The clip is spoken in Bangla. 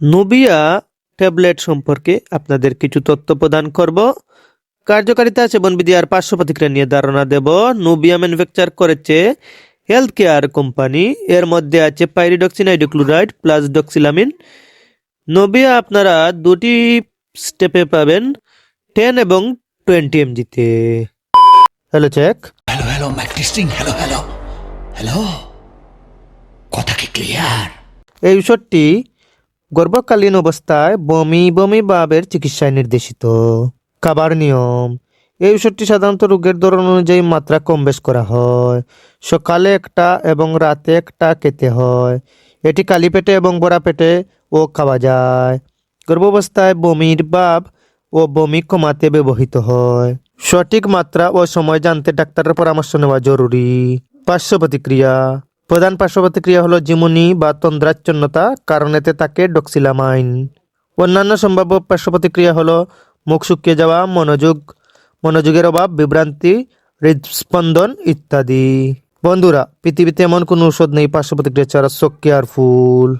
নুবিয়া ট্যাবলেট সম্পর্কে আপনাদের কিছু তথ্য প্রদান করব। কার্যকারিতা সেবনবিধি আর পার্শ্ব প্রতিক্রিয়া নিয়ে ধারণা দেব। নুবিয়া ম্যানুফ্যাকচার করেছে হেলথ কেয়ার কোম্পানি। এর মধ্যে আছে pyridoxine hydrochloride plus doxylamine. Nobia আপনারা দুটি স্টেপে পাবেন টেন এবং twenty এমজিতে। Hello check. Hello hello mic testing. Hello hello hello. কথা কি ক্লিয়ার? এই ওষুধটি গর্ভকালীন অবস্থায় বমি বমি ভাবের চিকিৎসায় নির্দেশিত। খাবার নিয়ম। এই ওষুধটি সাধারণত রোগের ধরন অনুযায়ী মাত্রা কম বেশ করা হয়। সকালে একটা এবং রাতে একটা খেতে হয়। এটি কালি পেটে এবং বড়া পেটে ও খাওয়া যায়। গর্ভাবস্থায় বমির ভাব ও বমি কমাতে ব্যবহৃত হয়। সঠিক মাত্রা ও সময় জানতে ডাক্তারের পরামর্শ নেওয়া জরুরি। পার্শ্ব প্রতিক্রিয়া। প্রধান পার্শ্ব প্রতিক্রিয়া হলো জিমুনি বা তন্দ্রাচ্ছন্নতা, কারণ এতে থাকে ডক্সিলামাইন। অন্যান্য সম্ভাব্য পার্শ্ব প্রতিক্রিয়া হলো মুখ শুকিয়ে যাওয়া, মনোযোগ, মনোযোগের অভাব, বিভ্রান্তি, হৃদস্পন্দন ইত্যাদি। বন্ধুরা, পৃথিবীতে এমন কোনো ঔষধ নেই পার্শ্ব প্রতিক্রিয়া ছাড়া সো কেয়ারফুল।